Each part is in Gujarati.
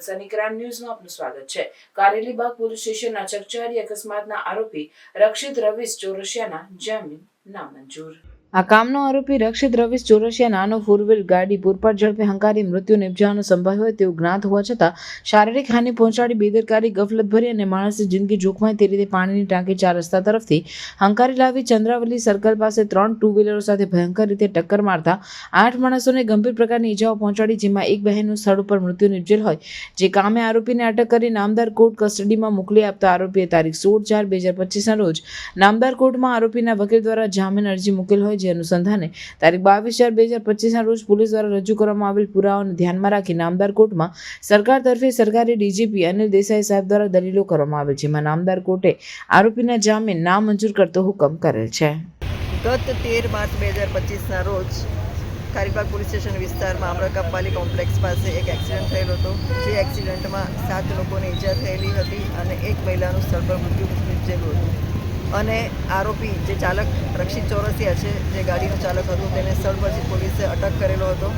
સની ક્રાઇમ ન્યૂઝમાં આપનું સ્વાગત છે. કારેલીબાગ પોલીસ સ્ટેશનના ચકચારી અકસ્માતના આરોપી રક્ષિત રવિશ ચોરસિયાના જામીન નામંજૂર. આ કામનો આરોપી રક્ષિત રવિશ ચોરસિયા નાનો ફોર વ્હીલ ગાડી પૂરપાટ ઝડપે હંકારી મૃત્યુ નિપજાવાનો સંભવ હોય તેવું જ્ઞાત હોવા છતાં શારીરિક હાનિ પહોંચાડી, બેદરકારી ગફલત ભરી અને માણસની જિંદગી જોખમાય તે રીતે પાણીની ટાંકી ચાર રસ્તા તરફથી હંકારી લાવી ચંદ્રાવલી સર્કલ પાસે ત્રણ ટુ વ્હીલરો સાથે ભયંકર રીતે ટક્કર મારતા આઠ માણસોને ગંભીર પ્રકારની ઈજાઓ પહોંચાડી, જેમાં એક બહેનનું સ્થળ ઉપર મૃત્યુ નિપજેલ હોય, જે કામે આરોપીને અટક કરી નામદાર કોર્ટ કસ્ટડીમાં મોકલી આપતા આરોપીએ તારીખ સોળ ચાર બે હજાર પચીસના રોજ નામદાર કોર્ટમાં આરોપીના વકીલ દ્વારા જામીન અરજી મૂકેલ હોય જે અનુસંધાને તારીખ બાવીસ ચાર બે હજાર પચીસના રોજ પોલીસ દ્વારા રજૂ કરવામાં આવેલ પુરાવાને ધ્યાનમાં રાખી નામદાર કોર્ટમાં સરકાર તરફે સરકારી ડીજીપી અનિલ દેસાઈ સાહેબ દ્વારા દલીલો કરવામાં આવેલ જેમાં નામદાર કોર્ટે આરોપીના જામીન નામંજૂર કરતો હુકમ કરેલ છે. ગત તેર માર્ચ બે હજાર પચીસના રોજ કારીબાગ પોલીસ સ્ટેશન વિસ્તારમાં આમ્રકાપાલી કોમ્પ્લેક્સ પાસે એક એક્સિડન્ટ થયેલો હતો. જે એક્સિડન્ટમાં સાત લોકોને ઈજા થયેલી હતી અને એક મહિલાનું સ્થળ પર મૃત્યુ નિપજેલું હતું. અને આરોપી જે ચાલક રક્ષિત ચોરસિયા છે, જે ગાડીનો ચાલક હતો, તેને સ્થળ પરથી પોલીસે અટક કરેલો હતો.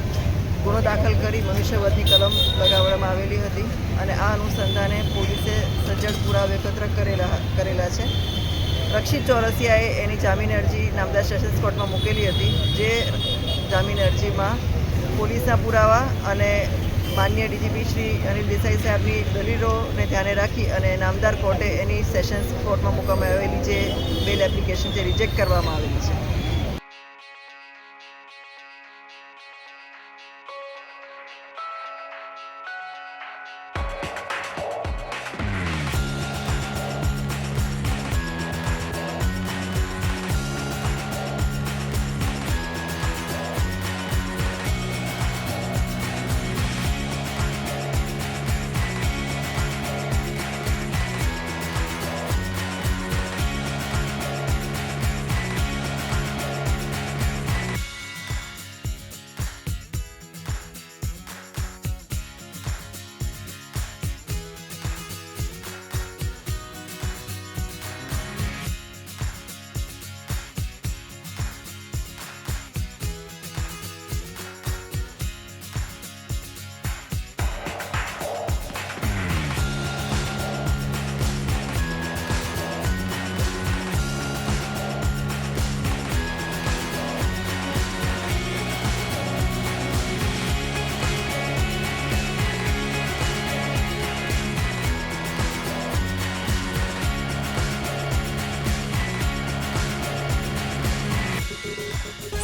ગુનો દાખલ કરી મનુષ્યવધની કલમ લગાવવામાં આવેલી હતી અને આ અનુસંધાને પોલીસે સજ્જડ પુરાવા એકત્ર કરેલા કરેલા છે. રક્ષિત ચોરસિયાએ એની જામીન અરજી નામદાર સેશન્સ કોર્ટમાં મૂકેલી હતી, જે જામીન અરજીમાં પોલીસના પુરાવા અને માન્ય ડીજીપી શ્રી અનિલ દેસાઈ સાહેબની દલીલોને ધ્યાને રાખી અને નામદાર કોર્ટે એની સેશન્સ કોર્ટમાં મૂકવામાં આવેલી જે બેલ એપ્લિકેશન છે રિજેક્ટ કરવામાં આવેલી છે.